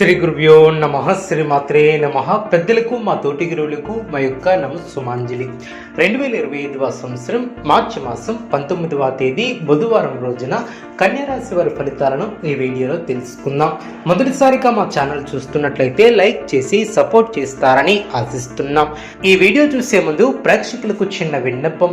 శ్రీ గురువ్యో నమ శ్రీ మాత్రే నమ. పెద్దలకు మా తోటి గురువులకు మా యొక్క నమస్సుమాంజలి రెండు వేల ఇరవై ఐదవ సంవత్సరం మార్చి మాసం పంతొమ్మిదవ తేదీ బుధవారం రోజున కన్యారాశి వారి ఫలితాలను ఈ వీడియోలో తెలుసుకుందాం. మొదటిసారిగా మా ఛానల్ చూస్తున్నట్లయితే లైక్ చేసి సపోర్ట్ చేస్తారని ఆశిస్తున్నాం. ఈ వీడియో చూసే ముందు ప్రేక్షకులకు చిన్న విన్నపం.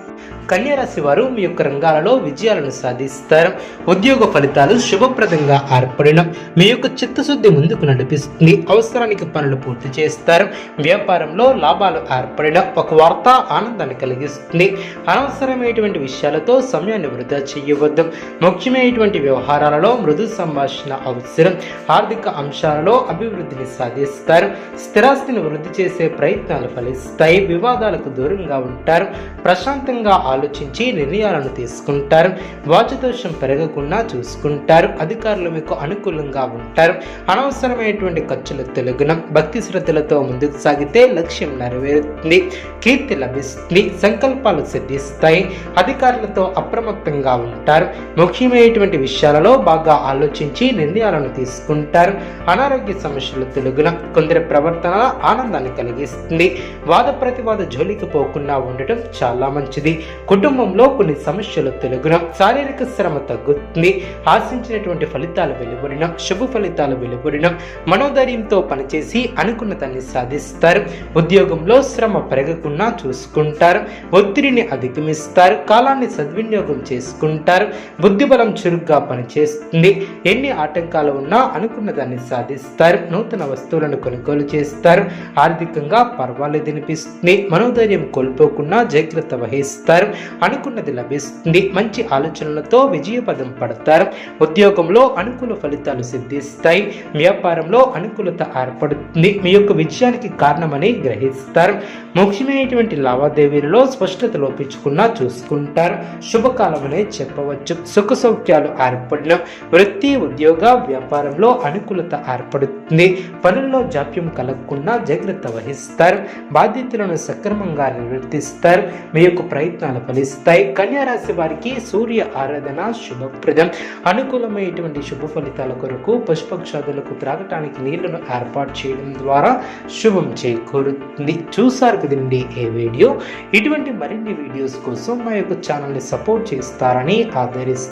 కన్యారాశి వారు మీ యొక్క రంగాలలో విజయాలను సాధిస్తారు. ఉద్యోగ ఫలితాలు శుభప్రదంగా ఏర్పడిన మీ యొక్క చిత్తశుద్ధి ముందుకు నడిపిస్తుంది. అవసరానికి పనులు పూర్తి చేస్తారు. వ్యాపారంలో లాభాలు ఏర్పడిన ఒక వార్త ఆనందాన్ని కలిగిస్తుంది. అనవసరమైనటువంటి విషయాలతో సమయాన్ని వృధా చేయవద్దు. ముఖ్యమైనటువంటి వ్యవహారాలలో మృదు సంభాషణ అవసరం. ఆర్థిక అంశాలలో అభివృద్ధిని సాధిస్తారు. స్థిరాస్తిని వృద్ధి చేసే ప్రయత్నాలు ఫలిస్తాయి. వివాదాలకు దూరంగా ఉంటారు. ప్రశాంతంగా ఆలోచించి నిర్ణయాలను తీసుకుంటారు. వాచదోషం పెరగకుండా చూసుకుంటారు. అధికారులు మీకు అనుకూలంగా ఉంటారు. అనవసరమైనటువంటి ఖర్చులు తెలుగున భక్తి శ్రద్ధలతో ముందుకు సాగితే లక్ష్యం నెరవేరుతుంది. కీర్తి లభిస్తుంది. సంకల్పాలు సిద్ధిస్తాయి. అధికారులతో అప్రమత్తంగా ఉంటారు. ముఖ్యమైనటువంటి విషయాలలో బాగా ఆలోచించి నిర్ణయాలను తీసుకుంటారు. అనారోగ్య సమస్యలు తెలుగున కొందరి ప్రవర్తన ఆనందాన్ని కలిగిస్తుంది. వాద ప్రతివాద జోలికి పోకుండా ఉండటం చాలా మంచిది. కుటుంబంలో కొన్ని సమస్యలు తెలుగున శారీరక శ్రమ తగ్గుతుంది. ఆశించినటువంటి ఫలితాలు వెలువడిన శుభ ఫలితాలు వెలువడిన మనోధైర్యంతో పనిచేసి అనుకున్న దాన్ని సాధిస్తారు. ఉద్యోగంలో శ్రమ పెరగకుండా చూసుకుంటారు. ఒత్తిడిని అధిగమిస్తారు. కాలాన్ని సద్వినియోగం చేసుకుంటారు. బుద్ధిబలం చురుగ్గా పనిచేస్తుంది. ఎన్ని ఆటంకాలు ఉన్నా అనుకున్న దాన్ని సాధిస్తారు. నూతన వస్తువులను కొనుగోలు చేస్తారు. ఆర్థికంగా పర్వాలేదు అనిపిస్తుంది మనోధైర్యం కోల్పోకుండా జాగ్రత్త వహిస్తారు. అనుకున్నది లభిస్తుంది. మంచి ఆలోచనలతో విజయపదం పడతారు. ఉద్యోగంలో అనుకూల ఫలితాలు సిద్ధిస్తాయి. వ్యాపారంలో అనుకూలత ఏర్పడుతుంది. మీ యొక్క విజయానికి కారణమని గ్రహిస్తారు. ముఖ్యమైనటువంటి లావాదేవీలలో స్పష్టత లోపించకుండా చూసుకుంటారు. శుభకాలమనే చెప్పవచ్చు. సుఖ సౌఖ్యాలు ఏర్పడిన వృత్తి ఉద్యోగ వ్యాపారంలో అనుకూలత ఏర్పడుతుంది. పనుల్లో జాప్యం కలగకుండా జాగ్రత్త వహిస్తారు. బాధ్యతలను సక్రమంగా నిర్వర్తిస్తారు. మీ యొక్క ప్రయత్నాలు ఫలిస్తాయి. కన్యారాశి వారికి సూర్య ఆరాధన శుభప్రదం. అనుకూలమైనటువంటి శుభ ఫలితాల కొరకు పుష్పక్షాదులకు త్రాగటానికి నీళ్ళను ఏర్పాటు చేయడం ద్వారా శుభం చేకూరుతుంది. చూసారు కదండి ఏ వీడియో? ఇటువంటి మరిన్ని వీడియోస్ కోసం మా యొక్క ఛానల్ని సపోర్ట్ చేస్తారని ఆదరిస్తారు